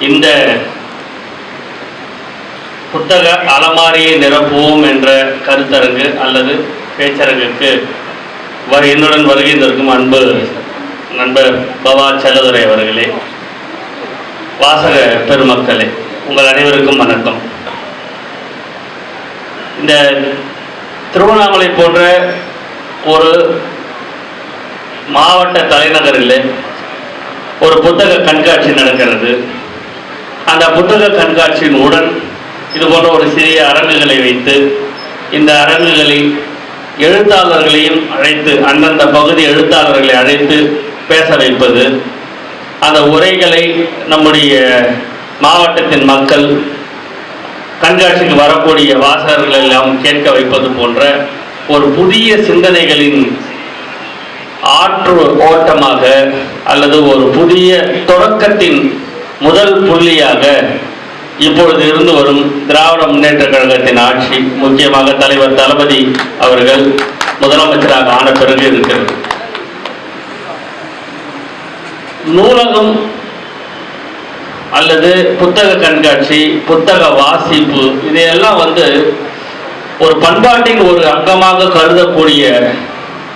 இந்த புத்தக அலமாரியை நிரப்புவோம் என்ற கருத்தரங்கு அல்லது பேச்சரங்குக்கு வ- என்னுடன் வருகை தருக்கும் அன்பு நண்பர் பவா செல்லதுரை அவர்களே வாசக பெருமக்களே உங்கள் அனைவருக்கும் வணக்கம். இந்த திருவண்ணாமலை போன்ற ஒரு மாவட்ட தலைநகரில் ஒரு புத்தக கண்காட்சி நடக்கிறது. அந்த புத்தக கண்காட்சியின் உடன் இது போன்ற ஒரு சிறிய அரங்குகளை வைத்து இந்த அரங்குகளில் எழுத்தாளர்களையும் அழைத்து அந்தந்த பகுதி எழுத்தாளர்களை அழைத்து பேச வைப்பது அந்த உரைகளை நம்முடைய மாவட்டத்தின் மக்கள் கண்காட்சிக்கு வரக்கூடிய வாசகர்கள் எல்லாம் கேட்க வைப்பது போன்ற ஒரு புதிய சிந்தனைகளின் ஆற்று ஓட்டமாக அல்லது ஒரு புதிய தொடக்கத்தின் முதல் புள்ளியாக இப்பொழுது இருந்து வரும் திராவிட முன்னேற்ற கழகத்தின் ஆட்சி முக்கியமாக தலைவர் தளபதி அவர்கள் முதலமைச்சராக ஆன பிறகு இருக்கிறது. நூலகம் அல்லது புத்தக கண்காட்சி புத்தக வாசிப்பு இதையெல்லாம் வந்து ஒரு பண்பாட்டின் ஒரு அங்கமாக கருதக்கூடிய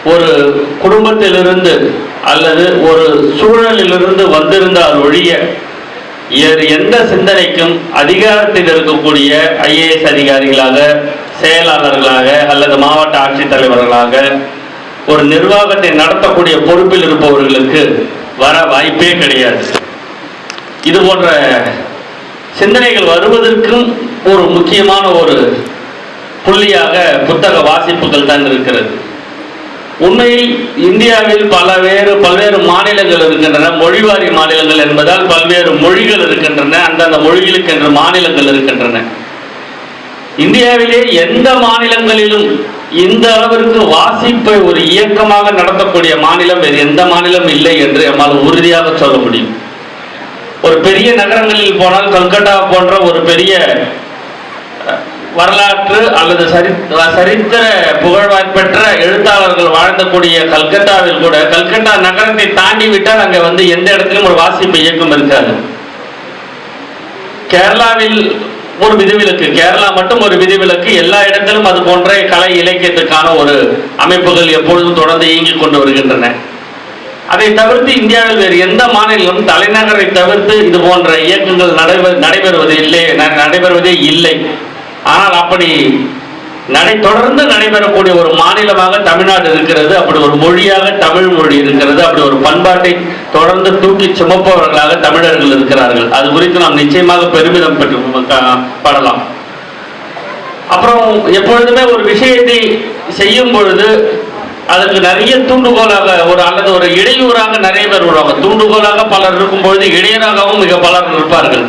ஒரு குடும்பத்திலிருந்து அல்லது ஒரு சூழலிலிருந்து வந்திருந்தால் ஒழிய எந்த சிந்தனைக்கும் அதிகாரத்தில் இருக்கக்கூடிய ஐஏஎஸ் அதிகாரிகளாக செயலாளர்களாக அல்லது மாவட்ட ஆட்சித்தலைவர்களாக ஒரு நிர்வாகத்தை நடத்தக்கூடிய பொறுப்பில் இருப்பவர்களுக்கு வர வாய்ப்பே கிடையாது. இது போன்ற சிந்தனைகள் வருவதற்கும் ஒரு முக்கியமான ஒரு புள்ளியாக புத்தக வாசிப்புகள் தான் இருக்கிறது. உண்மையில் இந்தியாவில் பல வேறு பல்வேறு மாநிலங்கள் இருக்கின்றன. மொழிவாரி மாநிலங்கள் என்பதால் பல்வேறு மொழிகள் இருக்கின்றன. அந்தந்த மொழிகளுக்கென்று மாநிலங்கள் இருக்கின்றன. இந்தியாவிலே எந்த மாநிலங்களிலும் இந்த அளவிற்கு வாசிப்பை ஒரு இயக்கமாக நடத்தக்கூடிய மாநிலம் வேறு எந்த மாநிலம் இல்லை என்று நம்மால் உறுதியாக சொல்ல முடியும். ஒரு பெரிய நகரங்களில் போனால் கல்கட்டா போன்ற ஒரு பெரிய வரலாற்று அல்லது சரித்திர புகழ் பெற்ற எழுத்தாளர்கள் வாழ்ந்தக்கூடிய கல்கத்தாவில் கூட கல்கத்தா நகரத்தை தாண்டி விட்டால் அங்கே வந்து எந்த இடத்திலும் ஒரு வாசிப்பு இயக்கம் இருக்காது. கேரளாவில் ஒரு விதிவிலக்கு கேரளா மட்டும் ஒரு விதிவிலக்கு எல்லா இடத்திலும் அது போன்ற கலை இலக்கியத்துக்கான ஒரு அமைப்புகள் எப்பொழுதும் தொடர்ந்து இயங்கிக் கொண்டு வருகின்றன. அதை தவிர்த்து இந்தியாவில் வேறு எந்த மாநிலம் தலைநகரை தவிர்த்து இது போன்ற இயக்கங்கள் நடைபெ நடைபெறுவது இல்லை ந- நடைபெறுவதே இல்லை. ஆனால் அப்படி நடை தொடர்ந்து நடைபெறக்கூடிய ஒரு மாநிலமாக தமிழ்நாடு இருக்கிறது அப்படி ஒரு மொழியாக தமிழ் மொழி இருக்கிறது அப்படி ஒரு பண்பாட்டை தொடர்ந்து தூக்கி சுமப்பவர்களாக தமிழர்கள் இருக்கிறார்கள். அது குறித்து நாம் நிச்சயமாக பெருமிதம் பெற்று படலாம். அப்புறம் எப்பொழுதுமே ஒரு விஷயத்தை செய்யும் பொழுது அதற்கு நிறைய தூண்டுகோலாக ஒரு அல்லது ஒரு இடையூறாக நிறைய பேர் வருவாங்க தூண்டுகோலாக பலர் இருக்கும் பொழுது இடையூறாகவும் மிக பலர் இருப்பார்கள்.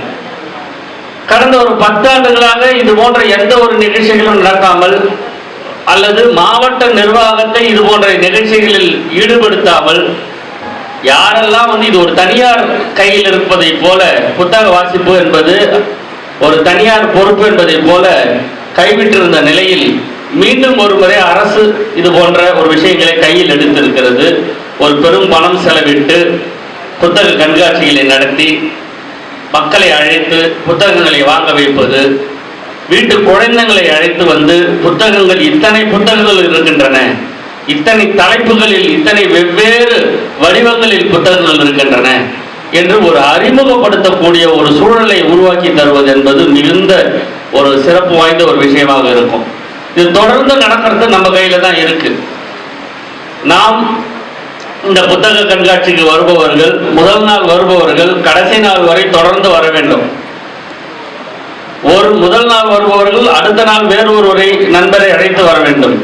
கடந்த ஒரு பத்தாண்டுகளாக இது போன்ற எந்த ஒரு நிகழ்ச்சிகளும் நடக்காமல் அல்லது மாவட்ட நிர்வாகத்தை இது போன்ற நிகழ்ச்சிகளில் ஈடுபடுத்தாமல் யாரெல்லாம் வந்து இது ஒரு தனியார் கையில் இருப்பதை போல புத்தக வாசிப்பு என்பது ஒரு தனியார் பொறுப்பு என்பதை போல கைவிட்டிருந்த நிலையில் மீண்டும் ஒரு முறை அரசு இது போன்ற ஒரு விஷயங்களை கையில் எடுத்திருக்கிறது. ஒரு பெரும் பணம் செலவிட்டு புத்தக கண்காட்சிகளை நடத்தி மக்களை அழைத்து புத்தகங்களை வாங்க வைப்பது வீட்டு குழந்தைங்களை அழைத்து வந்து புத்தகங்கள் இத்தனை புத்தகங்கள் இருக்கின்றன. இத்தனை தலைப்புகளில் இத்தனை வெவ்வேறு வடிவங்களில் புத்தகங்கள் இருக்கின்றன என்று ஒரு அறிமுகப்படுத்தக்கூடிய ஒரு சூழலை உருவாக்கி தருவது என்பது மிகுந்த ஒரு சிறப்பு வாய்ந்த ஒரு விஷயமாக இருக்கும். இது தொடர்ந்து நடக்கிறது நம்ம கையில தான் இருக்கு. நாம் இந்த புத்தக கண்காட்சிக்கு வருபவர்கள் முதல் நாள் வருபவர்கள் கடைசி நாள் வரை தொடர்ந்து வர வேண்டும். ஒரு முதல் நாள் வருபவர்கள் அடுத்த நாள் வேறொருவரை நண்பரை அழைத்து வர வேண்டும்.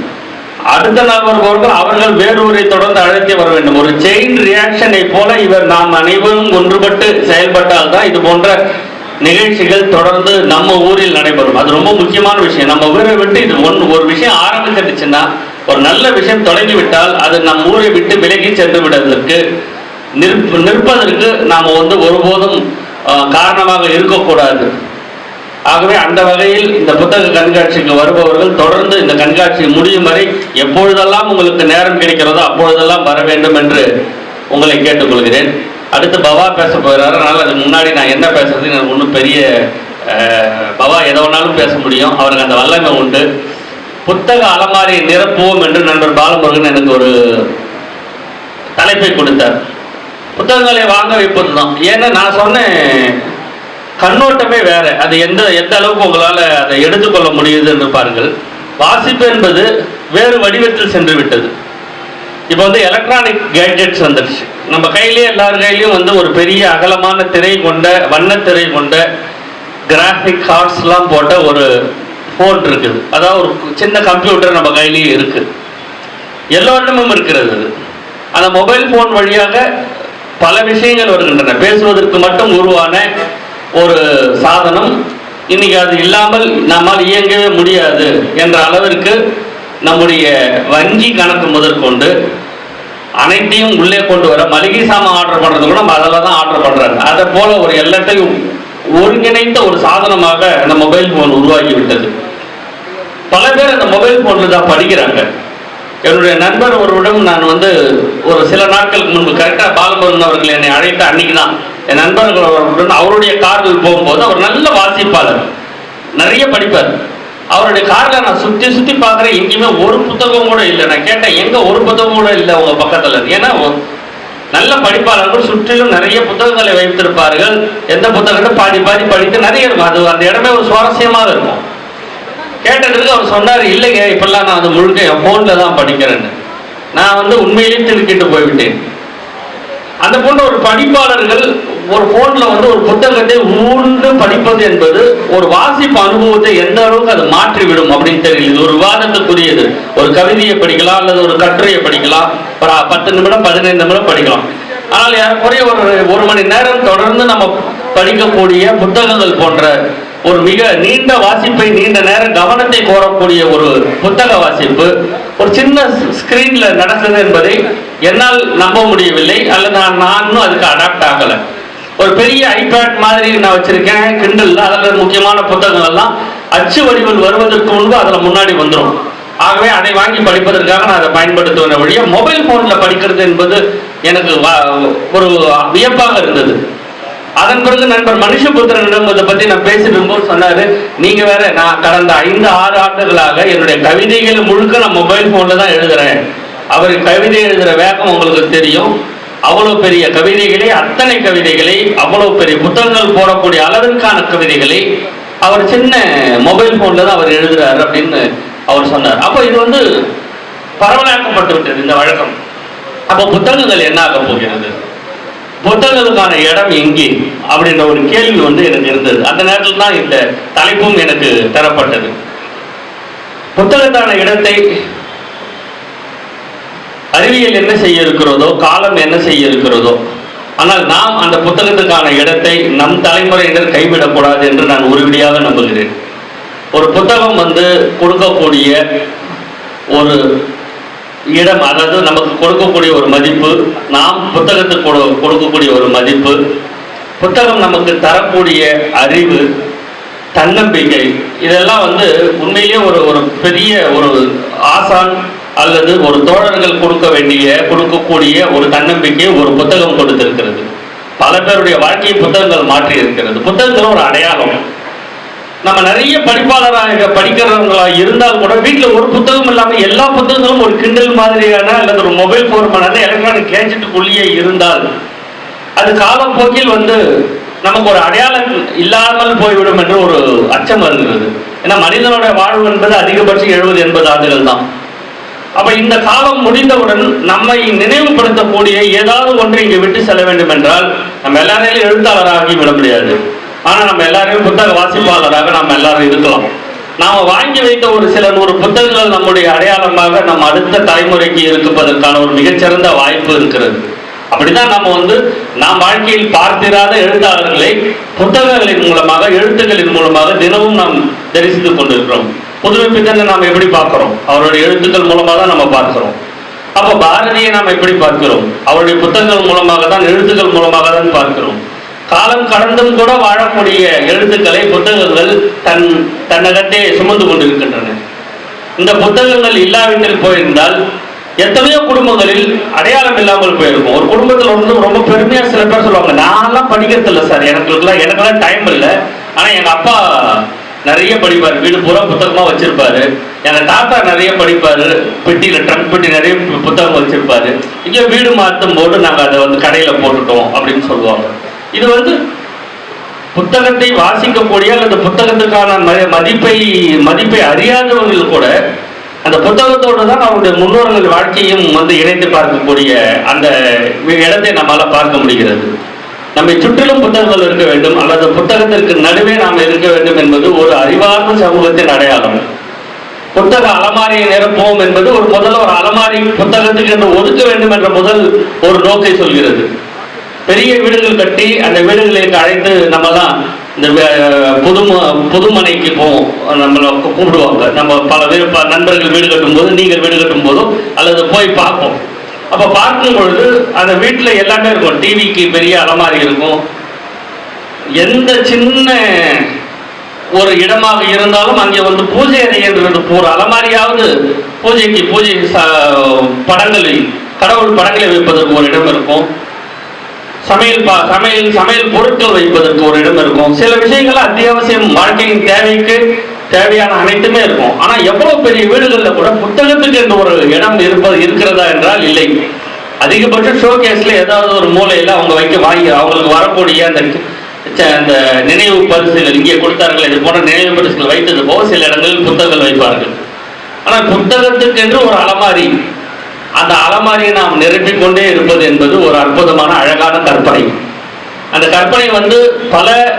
அடுத்த நாள் வருபவர்கள் அவர்கள் வேறொருவரை தொடர்ந்து அழைத்து வர வேண்டும். ஒரு செயின் ரியாக்ஷனை போல இவர் நாம் அனைவரும் ஒன்றுபட்டு செயல்பட்டால் தான் இது போன்ற நிகழ்ச்சிகள் தொடர்ந்து நம்ம ஊரில் நடைபெறும். அது ரொம்ப முக்கியமான விஷயம். நம்ம ஊரை விட்டு இது ஒன்று ஒரு விஷயம் ஆரம்பிச்சிருச்சுன்னா ஒரு நல்ல விஷயம் தொடங்கி விட்டால் அது நம் ஊரை விட்டு விலகி சென்று விடுவதற்கு நிற்ப நிற்பதற்கு நாம் வந்து ஒருபோதும் காரணமாக இருக்கக்கூடாது. ஆகவே அந்த வகையில் இந்த புத்தக கண்காட்சிக்கு வருபவர்கள் தொடர்ந்து இந்த கண்காட்சி முடியும் வரை எப்பொழுதெல்லாம் உங்களுக்கு நேரம் கிடைக்கிறதோ அப்பொழுதெல்லாம் வர வேண்டும் என்று உங்களை கேட்டுக்கொள்கிறேன். அடுத்து பவா பேச போகிறாரு. அதனால் அதுக்கு முன்னாடி நான் என்ன பேசுறது எனக்கு ஒன்றும் பெரிய பவா எதை வேணாலும் பேச முடியும். அவருக்கு அந்த வல்லமை உண்டு. புத்தக அலமாரி நிரப்புவோம் என்று நண்பர் பாலமுருகன் எனக்கு ஒரு தலைப்பை கொடுத்தார். புத்தகங்களை வாங்க வைப்பது தான் ஏன்னா நான் சொன்னேன் கண்ணோட்டமே வேற. அது எந்த எந்த அளவுக்கு உங்களால் அதை எடுத்துக்கொள்ள முடியுது என்று பாருங்கள். வாசிப்பு என்பது வேறு வடிவத்தில் சென்று விட்டது. இப்போ வந்து எலக்ட்ரானிக் கேட்ஜெட்ஸ் வந்துடுச்சு நம்ம கையிலேயே எல்லார் கையிலையும் வந்து ஒரு பெரிய அகலமான திரை கொண்ட வண்ணத்திரை கொண்ட கிராஃபிக் கார்ட்ஸ்லாம் போட்ட ஒரு ஃபோன் இருக்குது. அதாவது ஒரு சின்ன கம்ப்யூட்டர் நம்ம கையிலேயே இருக்குது. எல்லோரிடமும் இருக்கிறது அது. அந்த மொபைல் ஃபோன் வழியாக பல விஷயங்கள் வருகின்றன. பேசுவதற்கு மட்டும் உருவான ஒரு சாதனம். இன்னைக்கு அது இல்லாமல் நம்மால் இயங்கவே முடியாது என்ற அளவிற்கு நம்முடைய வங்கி கணக்கு முதற்கொண்டு அனைத்தையும் உள்ளே கொண்டு வர மளிகை சாமான் ஆர்டர் பண்ணுறது கூட நம்ம அதில் தான் ஆர்டர் பண்ணுறாங்க அதை போல் ஒரு எல்லாத்தையும் ஒருங்கிணைந்த ஒரு சாதனமாக அந்த மொபைல் ஃபோன் உருவாகிவிட்டது. பல பேர் அந்த மொபைல் போன்ல தான் படிக்கிறாங்க. என்னுடைய நண்பர் ஒருவரிடம் நான் வந்து ஒரு சில நாட்களுக்கு முன்பு கரெக்டாக பாலமுருகன் அவர்கள் என்னை அழைத்த அன்னைக்கு தான் என் நண்பர்கள் அவர்களுடன் அவருடைய காரில் போகும்போது அவர் நல்ல வாசிப்பாளர். நிறைய படிப்பார். அவருடைய காரில் நான் சுற்றி சுற்றி பார்க்குறேன். எங்கேயுமே ஒரு புத்தகம் கூட இல்லை. நான் கேட்டேன் எங்கே ஒரு புத்தகம் கூட இல்லை உங்கள் பக்கத்தில்? ஏன்னா நல்ல படிப்பாளர்கள் சுற்றிலும் நிறைய புத்தகங்களை வைத்திருப்பார்கள். எந்த புத்தகத்தை பாடி பாடி படித்து நிறைய இருக்கும். அது அந்த இடமே ஒரு சுவாரஸ்யமாக இருக்கும். கேட்டதுக்கு அவர் சொன்னார் இல்லைங்க இப்பெல்லாம் நான் அது முழுக்க என் ஃபோனில் தான் படிக்கிறேன்னு. நான் வந்து உண்மையிலேயே திருக்கிட்டு போய்விட்டேன். அந்த போன்ற ஒரு படிப்பாளர்கள் ஒரு ஃபோனில் வந்து ஒரு புத்தகத்தை ஊர்ந்து படிப்பது என்பது ஒரு வாசிப்பு அனுபவத்தை எந்த அளவுக்கு அது மாற்றிவிடும் அப்படின்னு தெரியல. இது ஒரு விவாதத்துக்குரியது. ஒரு கவிதையை படிக்கலாம் அல்லது ஒரு கட்டுரையை படிக்கலாம். ஒரு பத்து நிமிடம் பதினைந்து நிமிடம் படிக்கலாம். ஆனால் ஏறக்குறைய ஒரு ஒரு மணி நேரம் தொடர்ந்து நம்ம படிக்கக்கூடிய புத்தகங்கள் போன்ற ஒரு மிக நீண்ட வாசிப்பை நீண்ட நேரம் கவனத்தை கோரக்கூடிய ஒரு புத்தக வாசிப்பு. ஒரு சின்ன ஸ்கிரீன்ல நடந்தது என்பதை என்னால் நம்ப முடியவில்லை அல்லது நான் நானும் அதுக்கு அடாப்ட் ஆகலை. ஒரு பெரிய ஐபேட் மாதிரி நான் வச்சிருக்கேன் கிண்டல் அதில் முக்கியமான புத்தகங்கள்லாம் அச்சு வடிவில் வருவதற்கு முன்பு அதில் முன்னாடி வந்துடும் ஆகவே அதை வாங்கி படிப்பதற்காக நான் அதை பயன்படுத்துவேன் வழியாக மொபைல் ஃபோனில் படிக்கிறது என்பது எனக்கு வா- ஒரு வியப்பாக இருந்தது. அதன் பிறகு நண்பர் மனுஷபுத்திரனிடம் இதை பத்தி நான் பேசிட்டு போது சொன்னாரு நீங்க வேற நான் கடந்த ஐந்து ஆறு ஆண்டுகளாக என்னுடைய கவிதைகளை முழுக்க நான் மொபைல் போன்ல தான் எழுதுறேன். அவர் கவிதை எழுதுற வேகம் உங்களுக்கு தெரியும். அவ்வளவு பெரிய கவிதைகளை அத்தனை கவிதைகளை அவ்வளவு பெரிய புத்தகங்கள் போடக்கூடிய அளவிற்கான கவிதைகளை அவர் சின்ன மொபைல் போன்ல தான் அவர் எழுதுறாரு அப்படின்னு அவர் சொன்னார். அப்போ இது வந்து பரவலாக்கப்பட்டு விட்டது இந்த வழக்கம். அப்போ புத்தகங்கள் என்ன ஆக போகிறது? புத்தகங்களுக்கான இடம் எங்கே? அப்படின்ற ஒரு கேள்வி வந்து எனக்கு இருந்தது. அந்த நேரத்தில் தான் இந்த தலைப்பும் எனக்கு தரப்பட்டது. புத்தகத்தான இடத்தை அறிவியல் என்ன செய்ய இருக்கிறதோ காலம் என்ன செய்ய இருக்கிறதோ ஆனால் நாம் அந்த புத்தகத்துக்கான இடத்தை நம் தலைமுறையினர் கைவிடக்கூடாது என்று நான் உறுதியாக நம்புகிறேன். ஒரு புத்தகம் வந்து கொடுக்கக்கூடிய ஒரு இடம் அதாவது நமக்கு கொடுக்கக்கூடிய ஒரு மதிப்பு நாம் புத்தகத்துக்கு கொடு- கொடுக்கக்கூடிய ஒரு மதிப்பு புத்தகம் நமக்கு தரக்கூடிய அறிவு தன்னம்பிக்கை இதெல்லாம் வந்து உண்மையிலேயே ஒரு ஒரு பெரிய ஒரு ஆசான் அல்லது ஒரு தோழர்கள் கொடுக்க வேண்டிய கொடுக்கக்கூடிய ஒரு தன்னம்பிக்கையை ஒரு புத்தகம் கொடுத்திருக்கிறது. பல பேருடைய வாழ்க்கையை புத்தகங்கள் மாற்றி இருக்கிறது புத்தகங்கள் ஒரு அடையாளம். நம்ம நிறைய படிப்பாளராக படிக்கிறவங்களா இருந்தால் கூட வீட்டில் ஒரு புத்தகம் இல்லாமல் எல்லா புத்தகங்களும் ஒரு கிண்டல் மாதிரியான அல்லது ஒரு மொபைல் ஃபோர்மான எலக்ட்ரானிக் கேஜெட்டுக்குள்ளேயே இருந்தால் அது காலப்போக்கில் வந்து நமக்கு ஒரு அடையாளம் இல்லாமல் போய்விடும் என்று ஒரு அச்சம் வருகிறது. ஏன்னா மனிதனோட வாழ்வு என்பது அதிகபட்சம் எழுபது எண்பது ஆண்டுகள் தான். அப்ப இந்த காலம் முடிந்தவுடன் நம்மை நினைவுபடுத்தக்கூடிய ஏதாவது ஒன்று இங்கு விட்டு செல்ல வேண்டும் என்றால் நம்ம எல்லாரையும் எழுத்தாளராகி விட முடியாது. ஆனால் நம்ம எல்லாரையும் புத்தக வாசிப்பாளராக நம்ம எல்லாரும் இருக்கலாம். நாம் வாங்கி வைத்த ஒரு சில நூறு புத்தகங்கள் நம்முடைய அடையாளமாக நம் அடுத்த தலைமுறைக்கு இருப்பதற்கான ஒரு மிகச்சிறந்த வாய்ப்பு இருக்கிறது. அப்படிதான் நம்ம வந்து நாம் வாழ்க்கையில் பார்த்திராத எழுத்தாளர்களை புத்தகங்களின் மூலமாக எழுத்துக்களின் மூலமாக தினமும் நாம் தரிசித்துக் கொண்டிருக்கிறோம். புதுமை பித்தனை நாம் எப்படி பார்க்கிறோம்? அவருடைய எழுத்துக்கள் மூலமாக தான் நம்ம பார்க்கிறோம். அப்போ பாரதியை நாம் எப்படி பார்க்கிறோம்? அவருடைய புத்தகங்கள் மூலமாக தான் எழுத்துக்கள் மூலமாக தான் பார்க்கிறோம். காலம் கடந்தும் கூட வாழக்கூடிய எழுத்துக்களை புத்தகங்கள் தன் தன்னகத்தே சுமந்து கொண்டிருக்கின்றன. இந்த புத்தகங்கள் இல்லாவிட்டில் போயிருந்தால் எத்தனையோ குடும்பங்களில் அடையாளம் இல்லாமல் போயிருக்கும். ஒரு குடும்பத்தில் வந்து ரொம்ப பெருமையா சில பேர் சொல்லுவாங்க நான்லாம் படிக்கிறது இல்லை சார் எனக்குலாம் எனக்கெல்லாம் டைம் இல்லை. ஆனா எங்க அப்பா நிறைய படிப்பார். வீடு பூரா புத்தகமா வச்சிருப்பாரு. எங்க தாத்தா நிறைய படிப்பாரு. பெட்டியில ட்ரங்க் பெட்டி நிறைய புத்தகம் வச்சிருப்பாரு. இங்க வீடு மாற்றும் போது நாங்க அதை வந்து கடையில போட்டுட்டோம் அப்படின்னு சொல்லுவாங்க. இது வந்து புத்தகத்தை வாசிக்கக்கூடிய அல்லது புத்தகத்துக்கான ம- மதிப்பை மதிப்பை அறியாதவர்கள் கூட அந்த புத்தகத்தோடு தான் அவருடைய முன்னோர்கள் வாழ்க்கையும் வந்து இணைத்து பார்க்கக்கூடிய அந்த இடத்தை நம்மால் பார்க்க முடிகிறது. நம்மை சுற்றிலும் புத்தகங்கள் இருக்க வேண்டும் அல்லது புத்தகத்திற்கு நடுவே நாம் இருக்க வேண்டும் என்பது ஒரு அறிவார்ந்த சமூகத்தின் அடையாளம். புத்தக அலமாரியை நிரப்புவோம் என்பது ஒரு முதல்ல ஒரு அலமாரி புத்தகத்துக்கு என்று ஒதுக்க வேண்டும் என்ற முதல் ஒரு நோக்கை சொல்கிறது. பெரிய வீடுகள் கட்டி அந்த வீடுகளுக்கு அழைத்து தான் இந்த வே- புதும புதுமனைக்கு போவோம் நம்மளை கூப்பிடுவாங்க. நம்ம பல பேர் நண்பர்கள் வீடு கட்டும் போது நீங்கள் வீடு கட்டும் அல்லது போய் பார்ப்போம். அப்போ பார்க்கும் பொழுது அந்த வீட்டில் எல்லாமே இருக்கும். டிவிக்கு பெரிய அலமாரி இருக்கும். எந்த சின்ன ஒரு இடமாக இருந்தாலும் அங்கே வந்து பூஜை அறை என்றது ஒரு அலமாரியாவது பூஜைக்கு பூஜை ச- கடவுள் படங்களை வைப்பதற்கு ஒரு இடம் இருக்கும். சமையல் பா சமையல் சமையல் பொருட்கள் வைப்பதற்கு ஒரு இடம் இருக்கும். சில விஷயங்கள் அத்தியாவசியம் வாழ்க்கையின் தேவைக்கு தேவையான அனைத்துமே இருக்கும். ஆனா எவ்வளவு பெரிய வீடுகளில் கூட புத்தகத்துக்கு என்று ஒரு இடம் இருப்பது இருக்கிறதா என்றால் இல்லை. அதிகபட்ச ஷோ கேஸ்ல ஏதாவது ஒரு மூலையில அவங்க வைக்க வாங்கி அவங்களுக்கு வரக்கூடிய அந்த ச- அந்த நினைவு பரிசுகள் இங்கே கொடுத்தார்கள் இது போன்ற நினைவு பரிசுகள் வைத்தது போக சில இடங்களில் புத்தகங்கள் வைப்பார்கள். ஆனால் புத்தகத்துக்கு என்று ஒரு அலமாரி அந்த அலமாரியை நாம் நிரப்பிக் கொண்டே இருப்பது என்பது ஒரு அற்புதமான அழகான கற்பனை. அந்த கற்பனை வந்து பல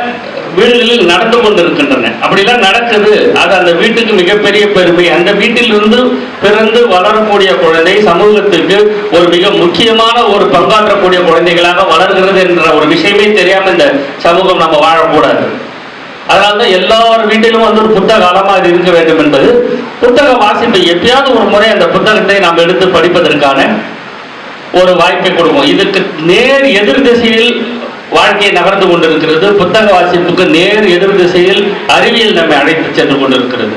வீடுகளில் நடந்து கொண்டிருக்கின்றன. அப்படிலாம் நடக்குது. அது அந்த வீட்டுக்கு மிகப்பெரிய பெருமை. அந்த வீட்டிலிருந்து பிறந்து வளரக்கூடிய குழந்தை சமூகத்துக்கு ஒரு மிக முக்கியமான ஒரு பங்காற்றக்கூடிய குழந்தைகளாக வளர்கிறது என்ற ஒரு விஷயமே தெரியாமல் இந்த சமூகம் நம்ம வாழக்கூடாது. அதனால்தான் எல்லார் வீட்டிலும் வந்து ஒரு புத்தக அலமாரி இருக்க வேண்டும் என்பது புத்தக வாசிப்பை எப்பயாவது ஒரு முறை அந்த புத்தகத்தை நாம் எடுத்து படிப்பதற்கான ஒரு வாய்ப்பை கொடுக்கும். இதுக்கு நேர் எதிர் திசையில் வாழ்க்கையை நகர்ந்து கொண்டிருக்கிறது. புத்தக வாசிப்புக்கு நேர் எதிர் திசையில் அறிவியல் நம்மை அழைத்து சென்று கொண்டிருக்கிறது.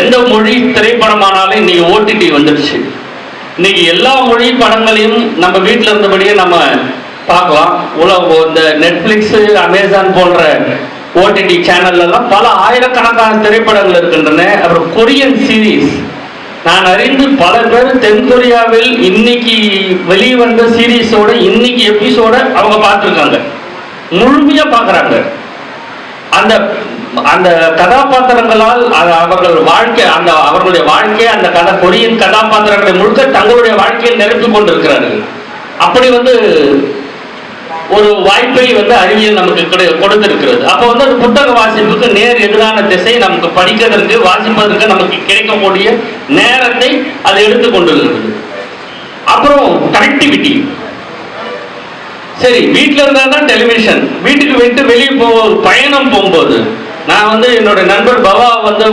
எந்த மொழி திரைப்படமானாலும் இன்னைக்கு ஓடிடி வந்துடுச்சு. இன்னைக்கு எல்லா மொழி படங்களையும் நம்ம வீட்டில் இருந்தபடியே நம்ம பார்க்கலாம். உலக இந்த நெட்ஃப்ளிக்ஸு அமேசான் போன்ற ஓடிடி சேனல்லாம் பல ஆயிரக்கணக்கான திரைப்படங்கள் இருக்கின்றன. அப்புறம் கொரியன் சீரீஸ் நான் அறிந்து பல பேர் தென்கொரியாவில் இன்னைக்கு வெளிவந்த சீரீஸோட இன்னைக்கு எபிசோட அவங்க பார்த்துருக்காங்க. முழுமையா பார்க்கறாங்க. அந்த அந்த கதாபாத்திரங்களால் அவர்கள் வாழ்க்கை அந்த அவர்களுடைய வாழ்க்கை அந்த கதை கொரியன் கதாபாத்திரங்களை முழுக்க தங்களுடைய வாழ்க்கையில் நிரப்பி கொண்டிருக்கிறார்கள். அப்படி வந்து ஒரு வாய்ப்பை வந்து அறிவியல் நமக்கு கிடை- கொடுத்திருக்கிறது. அப்போ வந்து அது புத்தக வாசிப்புக்கு நேர் எதிரான திசை நமக்கு படிக்கிறதுக்கு வாசிப்பதற்கு நமக்கு கிடைக்கக்கூடிய நேரத்தை அது எடுத்துக்கொண்டிருக்கிறது அப்புறம் கனெக்டிவிட்டி சரி வீட்டில் இருந்தால் தான் டெலிவிஷன் வீட்டுக்கு விட்டு வெளியே போ பயணம் போகும்போது நான் வந்து என்னோட நண்பர் பவா வந்து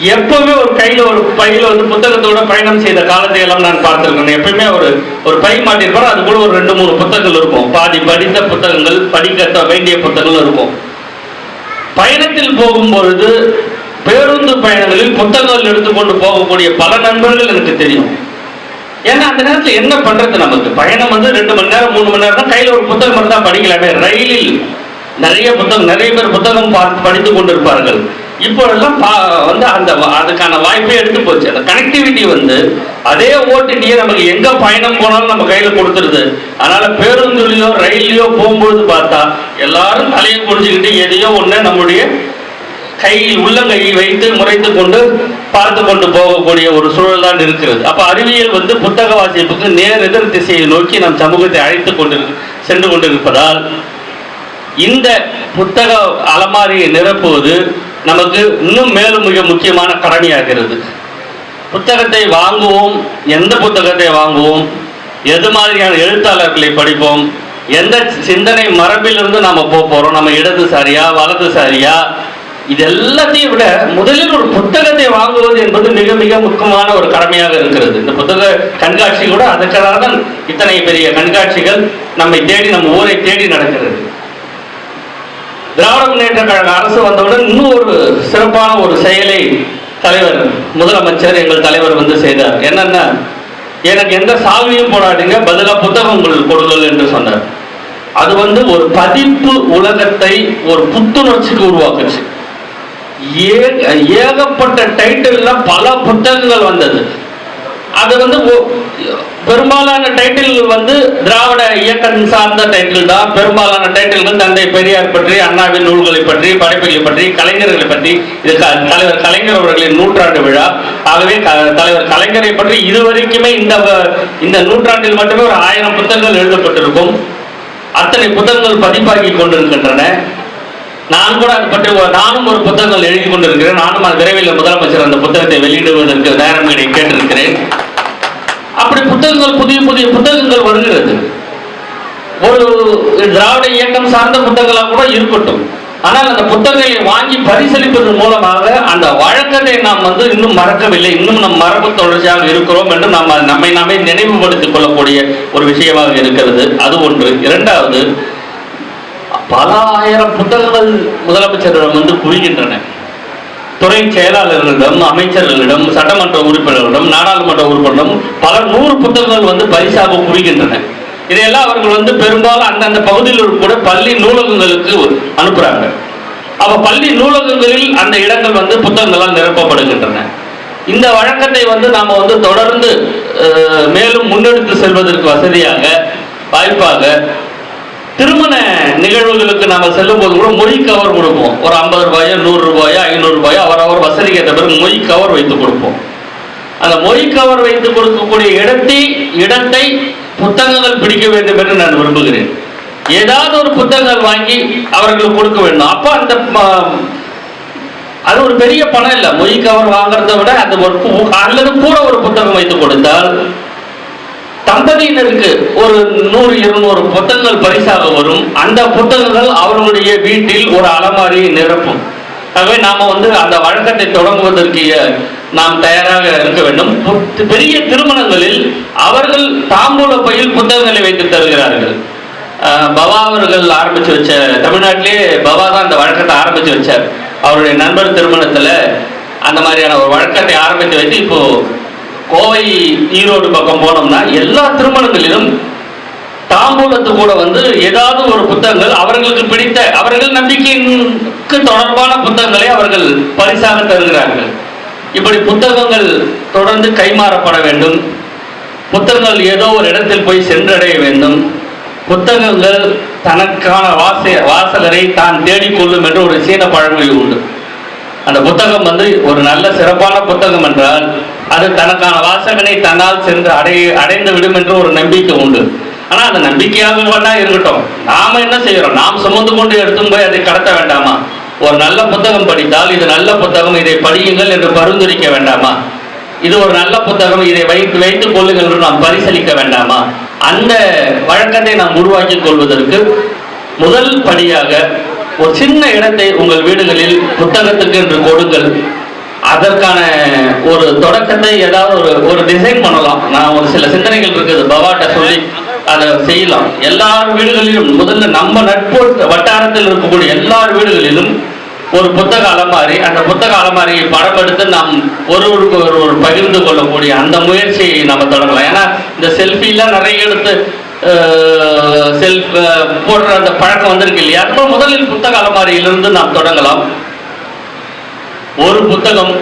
எப்பவுமே ஒரு கையில ஒரு பையில வந்து புத்தகத்தோட பயணம் செய்த காலத்தை எல்லாம் நான் பார்த்திருக்கேன். எப்பயுமே ஒரு ஒரு பை மாட்டிருப்பாரு அது கூட ஒரு ரெண்டு மூணு புத்தகங்கள் இருக்கும். பாதி படித்த புத்தகங்கள் படிக்க வேண்டிய புத்தகங்கள் இருக்கும். பயணத்தில் போகும்பொழுது பேருந்து பயணங்களில் புத்தகங்கள் எடுத்துக்கொண்டு போகக்கூடிய பல நண்பர்கள் எனக்கு தெரியும். ஏன்னா அந்த நேரத்தில் என்ன பண்றது நமக்கு? பயணம் வந்து ரெண்டு மணி நேரம் மூணு மணி நேரம் தான் கையில் ஒரு புத்தகம் தான் படிக்கலாமே. ரயிலில் நிறைய புத்தகம் நிறைய பேர் புத்தகம் பார்த்து படித்து கொண்டிருப்பார்கள். இப்போ எல்லாம் வந்து அந்த அதுக்கான வாய்ப்பே எடுத்து போச்சு. அந்த கனெக்டிவிட்டி வந்து அதே ஓடிடியை நமக்கு எங்க பயணம் போனாலும் நம்ம கையில கொடுத்துருது. அதனால பேருந்துலயோ ரயில்லயோ போகும்பொழுது பார்த்தா எல்லாரும் தலையை குடிச்சுக்கிட்டு எதையோ ஒன்று நம்முடைய கையில் உள்ளங்கையை வைத்து முறைத்து கொண்டு பார்த்து கொண்டு போகக்கூடிய ஒரு சூழல் தான் இருக்கிறது. அப்ப அறிவியல் வந்து புத்தக வாசிப்புக்கு நேர் எதிர் திசையை நோக்கி நம் சமூகத்தை அழைத்து கொண்டு சென்று கொண்டிருப்பதால் இந்த புத்தக அலமாரியை நிரப்புவது நமக்கு இன்னும் மேலும் மிக முக்கியமான கடமையாகிறது புத்தகத்தை வாங்குவோம். எந்த புத்தகத்தை வாங்குவோம்? எது மாதிரியான எழுத்தாளர்களை படிப்போம்? எந்த சிந்தனை மரபிலிருந்து நாம் போக போகிறோம் நம்ம இடது சாரியா வலது சாரியா? இது எல்லாத்தையும் விட முதலில் ஒரு புத்தகத்தை வாங்குவது என்பது மிக மிக முக்கியமான ஒரு கடமையாக இருக்கிறது. இந்த புத்தக கண்காட்சி கூட அதுக்காக தான் இத்தனை பெரிய கண்காட்சிகள் நம்மை தேடி நம்ம ஊரை தேடி நடக்கிறது. திராவிட முன்னேற்ற கழக அரசு வந்தவுடன் இன்னும் ஒரு சிறப்பான ஒரு செயலை தலைவர் முதலமைச்சர் எங்கள் தலைவர் வந்து செய்தார். என்னென்ன எனக்கு எந்த சாவியும் போடாதீங்க பதிலாக புத்தகங்கள் கொடுங்கள் என்று சொன்னார். அது வந்து ஒரு பதிப்பு உலகத்தை ஒரு புத்துணர்ச்சிக்கு உருவாக்குச்சு. ஏ- ஏகப்பட்ட டைட்டில்ல பல புத்தகங்கள் வந்தது. அது வந்து பெரும்பாலான டைட்டில் வந்து திராவிட இயக்கம் சார்ந்த டைட்டில் தான். பெரும்பாலான டைட்டில்கள் தந்தை பெரியார் பற்றி அண்ணாவின் நூல்களை பற்றி படைப்புகளை பற்றி கலைஞர்களை பற்றி இது தலைவர் கலைஞர் அவர்களின் நூற்றாண்டு விழா. ஆகவே தலைவர் கலைஞரை பற்றி இதுவரைக்குமே இந்த இந்த நூற்றாண்டில் மட்டுமே ஒரு ஆயிரம் புத்தகங்கள் எழுதப்பட்டிருக்கும். அத்தனை புத்தகங்கள் பதிப்பாகி கொண்டிருக்கின்றன. நான் கூட அது பற்றி நானும் ஒரு புத்தகங்கள் எழுதி கொண்டிருக்கிறேன். நானும் விரைவில் முதலமைச்சர் அந்த புத்தகத்தை வெளியிடுவதற்கு நேரம் கேட்டிருக்கிறேன். அப்படி புத்தகங்கள் புதிய புதிய புத்தகங்கள் வருகிறது. ஒரு திராவிட இயக்கம் சார்ந்த புத்தகங்களாக கூட இருக்கட்டும். ஆனால் அந்த புத்தகங்களை வாங்கி பரிசளிப்பதன் மூலமாக அந்த வழக்கத்தை நாம் வந்து இன்னும் மறக்கவில்லை. இன்னும் நம் மரபு தொடர்ச்சியாக இருக்கிறோம் என்று நாம் நம்மை நாமே நினைவுபடுத்திக் கொள்ளக்கூடிய ஒரு விஷயமாக இருக்கிறது. அது ஒன்று. இரண்டாவது பல ஆயிரம் புத்தகங்கள் முதலமைச்சரிடம் வந்து குவிகின்றன. துறை செயலாளர்களிடம் அமைச்சர்களிடம் சட்டமன்ற உறுப்பினர்களிடம் நாடாளுமன்ற உறுப்பினரிடம் பல நூறு புத்தகங்கள் வந்து பரிசாக குவிக்கின்றன இதையெல்லாம் அவர்கள் வந்து பெரும்பாலும் அந்தந்த பகுதியில் கூட பள்ளி நூலகங்களுக்கு அனுப்புறாங்க. அப்ப பள்ளி நூலகங்களில் அந்த இடங்கள் வந்து புத்தகங்களால் நிரப்பப்படுகின்றன. இந்த வழக்கத்தை வந்து நாம வந்து தொடர்ந்து மேலும் முன்னெடுத்து செல்வதற்கு வசதியாக வாய்ப்பாக திருமண நிகழ்வுகளுக்கு நாம செல்லும் போது கூட மொய் கவர் கொடுப்போம். ஒரு ஐம்பது ரூபாயோ நூறு ரூபாயோ ஐநூறு ரூபாயோ அவரவர் வசதிக்கு ஏற்ற பிறகு மொய் கவர் வைத்து கொடுப்போம். அந்த மொய் கவர் வைத்து கொடுக்கக்கூடிய இடத்தை இடத்தை புத்தகங்கள் பிடிக்க வேண்டும் என்று நான் விரும்புகிறேன். ஏதாவது ஒரு புத்தகங்கள் வாங்கி அவர்களுக்கு கொடுக்க வேண்டும். அப்போ அந்த அது ஒரு பெரிய பணம் இல்லை. மொய் கவர் வாங்குறதை விட அந்த ஒரு அல்லது கூட ஒரு புத்தகம் வைத்து கொடுத்தால் தம்பதியினருக்கு ஒரு நூறு இருநூறு புத்தகங்கள் பரிசாக வரும். அந்த புத்தகங்கள் அவர்களுடைய வீட்டில் ஒரு அலமாரியை நிரப்பும். ஆகவே நாம வந்து அந்த வழக்கத்தை தொடங்குவதற்கு நாம் தயாராக இருக்க வேண்டும். பெரிய திருமணங்களில் அவர்கள் தாம்பூல பையில் புத்தகங்களை வைத்து தருகிறார்கள். பவா அவர்கள் ஆரம்பிச்சு வச்ச தமிழ்நாட்டிலே பவா தான் அந்த வழக்கத்தை ஆரம்பிச்சு வச்சார். அவருடைய நண்பர் திருமணத்துல அந்த மாதிரியான ஒரு வழக்கத்தை ஆரம்பித்து வைத்து இப்போ கோவை ஈரோடு பக்கம் போனோம்னா எல்லா திருமணங்களிலும் தாம்பூலத்து கூட வந்து ஏதாவது ஒரு புத்தகங்கள் அவர்களுக்கு பிடித்த அவர்கள் நம்பிக்கைக்கு தொடர்பான புத்தகங்களை அவர்கள் பரிசாக தருகிறார்கள். இப்படி புத்தகங்கள் தொடர்ந்து கைமாறப்பட வேண்டும். புத்தகங்கள் ஏதோ ஒரு இடத்தில் போய் சென்றடைய வேண்டும். புத்தகங்கள் தனக்கான வாச வாசகரை தான் தேடிக்கொள்ளும் என்று ஒரு சீன பழமொழி உண்டு. அந்த புத்தகம் வந்து ஒரு நல்ல சிறப்பான புத்தகம் என்றால் அது தனக்கான வாசகனை தன்னால் சென்று அடை அடைந்து விடும் என்று ஒரு நம்பிக்கை உண்டு. ஆனா அந்த நம்பிக்கையாக வேணா இருக்கட்டும். நாம என்ன செய்யறோம்? நாம் சுமந்து கொண்டு எடுத்தும் போய் அதை கடத்த வேண்டாமா? ஒரு நல்ல புத்தகம் படித்தால் இது நல்ல புத்தகம் இதை படியுங்கள் என்று பரிந்துரைக்க வேண்டாமா? இது ஒரு நல்ல புத்தகம் இதை வைத்து வைத்துக் கொள்ளுங்கள் என்று நாம் பரிசீலிக்க வேண்டாமா? அந்த வழக்கத்தை நாம் உருவாக்கிக் கொள்வதற்கு முதல் படியாக ஒரு சின்ன இடத்தை உங்கள் வீடுகளில் புத்தகத்துக்கு என்று கொடுங்கள். அதற்கான ஒரு தொடக்கத்தை ஏதாவது ஒரு ஒரு டிசைன் பண்ணலாம். நான் ஒரு சில சிந்தனைகள் இருக்குது. பவாட்ட சொல்லி அதை செய்யலாம். எல்லார் வீடுகளிலும் முதல்ல நம்ம நட்பு வட்டாரத்தில் இருக்கக்கூடிய எல்லார் வீடுகளிலும் ஒரு புத்தக அலமாரி அந்த புத்தக அலமாரியை படம் எடுத்து நாம் ஒருவருக்கு ஒருவர் பகிர்ந்து கொள்ளக்கூடிய அந்த முயற்சியை நம்ம தொடங்கலாம். ஏன்னா இந்த செல்ஃபிலாம் நிறைய எடுத்து செல்ஃப் போடுற அந்த பழக்கம் வந்திருக்கு இல்லையா? அப்போ முதலில் புத்தக அலமாரியிலிருந்து நாம் தொடங்கலாம். ஒரு புத்தகம்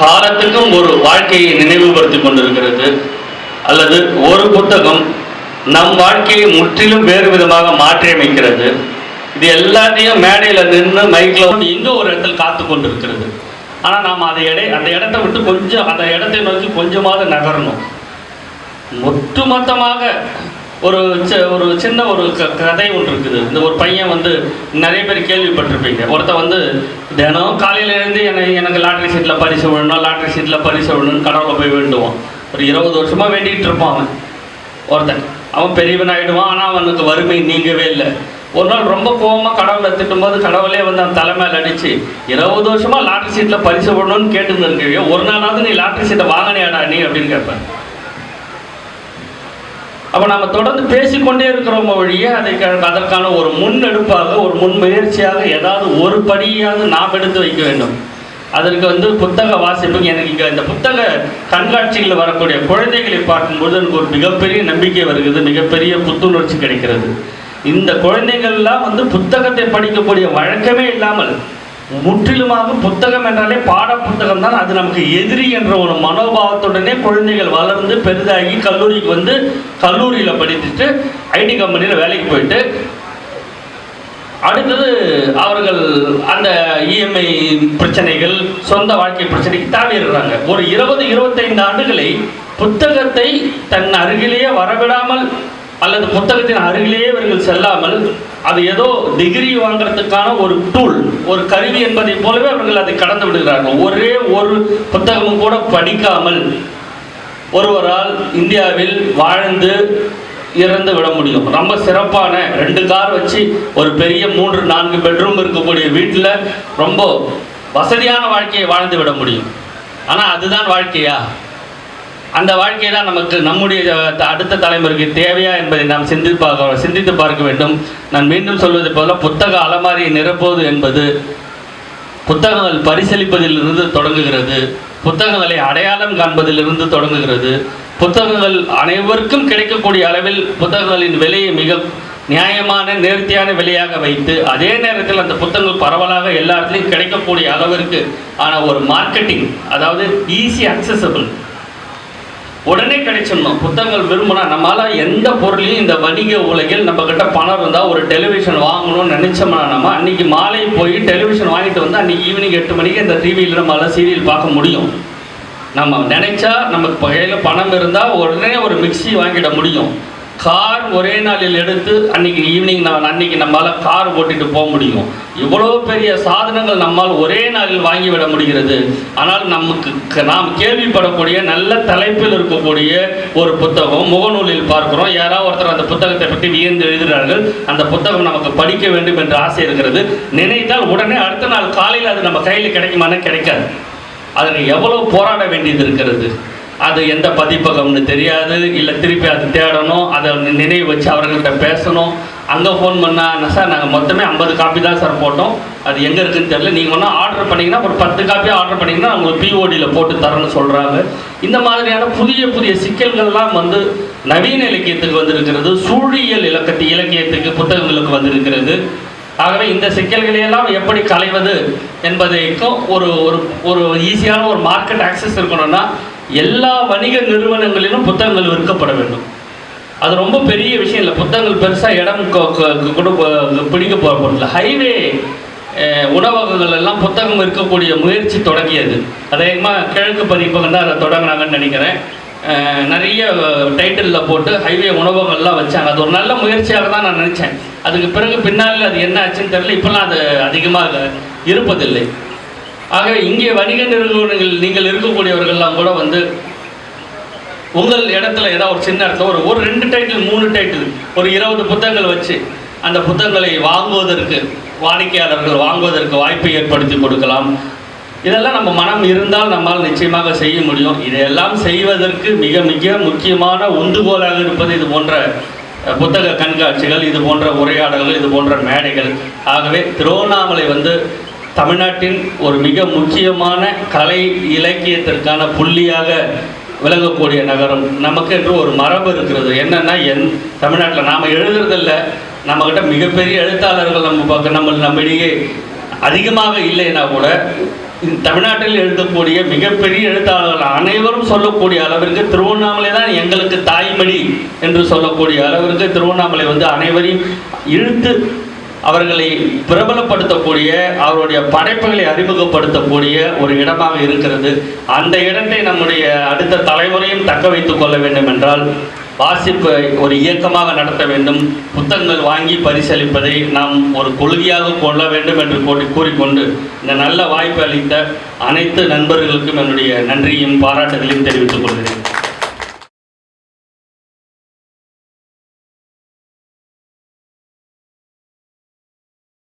காலத்துக்கும் ஒரு வாழ்க்கையை நினைவுபடுத்தி கொண்டிருக்கிறது. அல்லது ஒரு புத்தகம் நம் வாழ்க்கையை முற்றிலும் வேறு விதமாக மாற்றியமைக்கிறது. இது எல்லாத்தையும் மேடையில் நின்று மைக்கில் இன்னும் ஒரு இடத்தில் காத்து கொண்டிருக்கிறது. ஆனால் நாம் அதை இடை அந்த இடத்த விட்டு கொஞ்சம் அந்த இடத்தை நோக்கி கொஞ்சமாவது நகரணும். ஒட்டுமொத்தமாக ஒரு ஒரு சின்ன ஒரு க- கதை ஒன்று இருக்குது. இந்த ஒரு பையன் வந்து நிறைய பேர் கேள்விப்பட்டிருப்பீங்க. ஒருத்தன் வந்து தினம் காலையிலேருந்து என்னை எனக்கு எனக்கு லாட்ரி சீட்டில் பரிசு விழணும் லாட்ரி சீட்டில் பரிசு விழணும்னு கடவுளை போய் வேண்டுவான். ஒரு இருபது வருஷமாக வேண்டிகிட்டு இருப்பான் அவன். ஒருத்தன். அவன் பெரியவன் ஆயிடுவான். ஆனால் அவனுக்கு வறுமை நீங்கவே இல்லை. ஒரு நாள் ரொம்ப கோவமாக கடவுளை திட்டும்போது கடவுளே வந்து அந்த தலை அடித்து இருபது வருஷமாக லாட்ரி சீட்டில் பரிசு விடணும்னு கேட்டுன்னு இருக்கீங்க. ஒரு நாளாவது நீ லாட்ரி சீட்டை வாங்கினியாடா நீ? அப்படின்னு கேட்பேன். அப்போ நம்ம தொடர்ந்து பேசிக்கொண்டே இருக்கிறோம் வழியே அதை க- அதற்கான ஒரு முன்னெடுப்பாக ஒரு முன்முயற்சியாக ஏதாவது ஒரு படியாவது நாம் எடுத்து வைக்க வேண்டும். அதற்கு வந்து புத்தக வாசிப்புக்கு எனக்கு இங்கே இந்த புத்தக கண்காட்சிகளில் வரக்கூடிய குழந்தைகளை பார்க்கும்போது எனக்கு ஒரு மிகப்பெரிய நம்பிக்கை வருகிறது மிகப்பெரிய புத்துணர்ச்சி கிடைக்கிறது. இந்த குழந்தைகள்லாம் வந்து புத்தகத்தை படிக்கக்கூடிய வழக்கமே இல்லாமல் முற்றிலுமாக புத்தகம் என்றாலே பாட புத்தகம் தான் அது நமக்கு எதிரி என்ற ஒரு மனோபாவத்துடனே குழந்தைகள் வளர்ந்து பெரிதாகி கல்லூரிக்கு வந்து கல்லூரியில் படித்துட்டு ஐடி கம்பெனியில் வேலைக்கு போயிட்டு அடுத்தது அவர்கள் அந்த இஎம்ஐ பிரச்சனைகள் சொந்த வாழ்க்கை பிரச்சனைக்கு தாவிடுறாங்க. ஒரு இருபது இருபத்தைந்து ஆண்டுகளை புத்தகத்தை தன் அருகிலேயே வரவிடாமல் அல்லது புத்தகத்தின் அருகிலேயே இவர்கள் செல்லாமல் அது ஏதோ டிகிரி வாங்குறதுக்கான ஒரு டூல் ஒரு கருவி என்பதை போலவே அவர்கள் அதை கடந்து விடுகிறார்கள். ஒரே ஒரு புத்தகமும் கூட படிக்காமல் ஒருவரால் இந்தியாவில் வாழ்ந்து இறந்து விட முடியும். ரொம்ப சிறப்பான ரெண்டு கார் வச்சு ஒரு பெரிய மூன்று நான்கு பெட்ரூம் இருக்கக்கூடிய வீட்டில் ரொம்ப வசதியான வாழ்க்கையை வாழ்ந்து விட முடியும். ஆனால் அதுதான் வாழ்க்கையா? அந்த வாழ்க்கை தான் நமக்கு நம்முடைய அடுத்த தலைமுறைக்கு தேவையா என்பதை நாம் சிந்தித்து பார்க்க சிந்தித்து பார்க்க வேண்டும். நான் மீண்டும் சொல்வது போல புத்தக அலமாரியை நிரப்புவது என்பது புத்தகங்கள் பரிசளிப்பதிலிருந்து தொடங்குகிறது. புத்தகங்களை அடையாளம் காண்பதிலிருந்து தொடங்குகிறது. புத்தகங்கள் அனைவருக்கும் கிடைக்கக்கூடிய அளவில் புத்தகங்களின் விலையை மிக நியாயமான நேர்த்தியான விலையாக வைத்து அதே நேரத்தில் அந்த புத்தகங்கள் பரவலாக எல்லா இடத்துலையும் கிடைக்கக்கூடிய அளவிற்கு ஆன ஒரு மார்க்கெட்டிங் அதாவது ஈஸி அக்சசபிள் உடனே கிடைச்சிடணும். புத்தகங்கள் விரும்பினா நம்மளால் எந்த பொருளையும் இந்த வணிக உலகில் நம்ம கிட்ட பணம் இருந்தால் ஒரு டெலிவிஷன் வாங்கணும்னு நினச்சோம்னா நம்ம அன்னைக்கு மாலை போய் டெலிவிஷன் வாங்கிட்டு வந்து அன்னைக்கு ஈவினிங் எட்டு மணிக்கு இந்த டிவியில் நம்மளால் சீரியல் பார்க்க முடியும். நம்ம நினைச்சா நமக்கு கையில் பணம் இருந்தால் உடனே ஒரு மிக்ஸி வாங்கிட முடியும். கார் ஒரே நாளில் எடுத்து அன்னைக்கு ஈவினிங் நான் அன்னைக்கு நம்மளால் கார் ஓட்டிட்டு போக முடியும். இவ்வளோ பெரிய சாதனங்கள் நம்மால் ஒரே நாளில் வாங்கிவிட முடிகிறது. ஆனால் நமக்கு நாம் கேள்விப்படக்கூடிய நல்ல தலைப்பில் இருக்கக்கூடிய ஒரு புத்தகம் முகநூலில் பார்க்கிறோம். யாராவது ஒருத்தர் அந்த புத்தகத்தை பற்றி வியந்து எழுதுகிறார்கள். அந்த புத்தகம் நமக்கு படிக்க வேண்டும் என்ற ஆசை இருக்கிறது. நினைத்தால் உடனே அடுத்த நாள் காலையில் அது நம்ம கையில் கிடைக்குமானா கிடைக்காது. அதில் எவ்வளோ போராட வேண்டியது இருக்கிறது? அது எந்த பதிப்பகம்னு தெரியாது இல்லை திருப்பி அது தேடணும் அதை நினைவு வச்சு அவர்கள்ட்ட பேசணும். அங்கே ஃபோன் பண்ணால் சார் நாங்கள் மொத்தமே ஐம்பது காப்பி தான் சார் போட்டோம். அது எங்கே இருக்குதுன்னு தெரியல. நீங்கள் ஒன்றா ஆர்டர் பண்ணிங்கன்னா ஒரு பத்து காப்பி ஆர்டர் பண்ணிங்கன்னா உங்களுக்கு பிஓடியில் போட்டு தரேன்னு சொல்கிறாங்க இந்த மாதிரியான புதிய புதிய சிக்கல்கள்லாம் வந்து நவீன இலக்கியத்துக்கு வந்திருக்கிறது. சூழியல் இலக்கத்து இலக்கியத்துக்கு புத்தகங்களுக்கு வந்திருக்கிறது. ஆகவே இந்த சிக்கல்களையெல்லாம் எப்படி களைவது என்பதைக்கும் ஒரு ஒரு ஒரு ஈஸியான ஒரு மார்க்கெட் ஆக்சஸ் இருக்கணும்னா எல்லா வணிக நிறுவனங்களிலும் புத்தகங்கள் விற்கப்பட வேண்டும். அது ரொம்ப பெரிய விஷயம் இல்லை. புத்தகங்கள் பெருசாக இடம் கூட பிடிக்க போகிற பொருள். ஹைவே உணவகங்கள் எல்லாம் புத்தகம் இருக்கக்கூடிய முயற்சி தொடங்கியது. அதேமாக கிழக்கு பதிப்பகம் தான் அதை தொடங்கினாங்கன்னு நினைக்கிறேன். நிறைய டைட்டிலில் போட்டு ஹைவே உணவகங்கள்லாம் வச்சாங்க. அது ஒரு நல்ல முயற்சியாக தான் நான் நினச்சேன். அதுக்கு பிறகு பின்னால் அது என்ன ஆச்சுன்னு தெரியல. இப்போல்லாம் அது அதிகமாக இருப்பதில்லை. ஆகவே இங்கே வணிக நிறுவனங்கள் நீங்கள் இருக்கக்கூடியவர்கள்லாம் கூட வந்து உங்கள் இடத்துல ஏதாவது ஒரு சின்ன இடத்துல ஒரு ஒரு ரெண்டு டைட்டில் மூணு டைட்டில் ஒரு இருபது புத்தகங்கள் வச்சு அந்த புத்தகங்களை வாங்குவதற்கு வாடிக்கையாளர்கள் வாங்குவதற்கு வாய்ப்பை ஏற்படுத்தி கொடுக்கலாம். இதெல்லாம் நம்ம மனம் இருந்தால் நம்மால் நிச்சயமாக செய்ய முடியும். இதையெல்லாம் செய்வதற்கு மிக மிக முக்கியமான உந்துகோலாக இருப்பது இது போன்ற புத்தக கண்காட்சிகள் இது போன்ற உரையாடல்கள் இது போன்ற மேடைகள். ஆகவே திருவண்ணாமலை வந்து தமிழ்நாட்டின் ஒரு மிக முக்கியமான கலை இலக்கியத்திற்கான புள்ளியாக விளங்கக்கூடிய நகரம் நமக்கென்று ஒரு மரபு இருக்கிறது. என்னென்னா என் தமிழ்நாட்டில் நாம் எழுதுறதில்ல. நம்மக்கிட்ட மிகப்பெரிய எழுத்தாளர்கள் நம்ம பக்கம் நம்ம நம்மிடையே அதிகமாக இல்லைன்னா கூட இந்த தமிழ்நாட்டில் எழுதக்கூடிய மிகப்பெரிய எழுத்தாளர்கள் அனைவரும் சொல்லக்கூடிய அளவிற்கு திருவண்ணாமலை தான் எங்களுக்கு தாய்மொழி என்று சொல்லக்கூடிய அளவிற்கு திருவண்ணாமலை வந்து அனைவரையும் இழுத்து அவர்களை பிரபலப்படுத்தக்கூடிய அவருடைய படைப்புகளை அறிமுகப்படுத்தக்கூடிய ஒரு இடமாக இருக்கிறது. அந்த இடத்தை நம்முடைய அடுத்த தலைமுறையும் தக்க வைத்துக் கொள்ள வேண்டும் என்றால் வாசிப்பை ஒரு இயக்கமாக நடத்த வேண்டும். புத்தகங்கள் வாங்கி பரிசளிப்பதை நாம் ஒரு கொள்கையாக கொள்ள வேண்டும் என்று கூறி கூறிக்கொண்டு இந்த நல்ல வாய்ப்பு அளித்த அனைத்து நண்பர்களுக்கும் என்னுடைய நன்றியும் பாராட்டுகளையும் தெரிவித்துக் கொள்கிறேன்.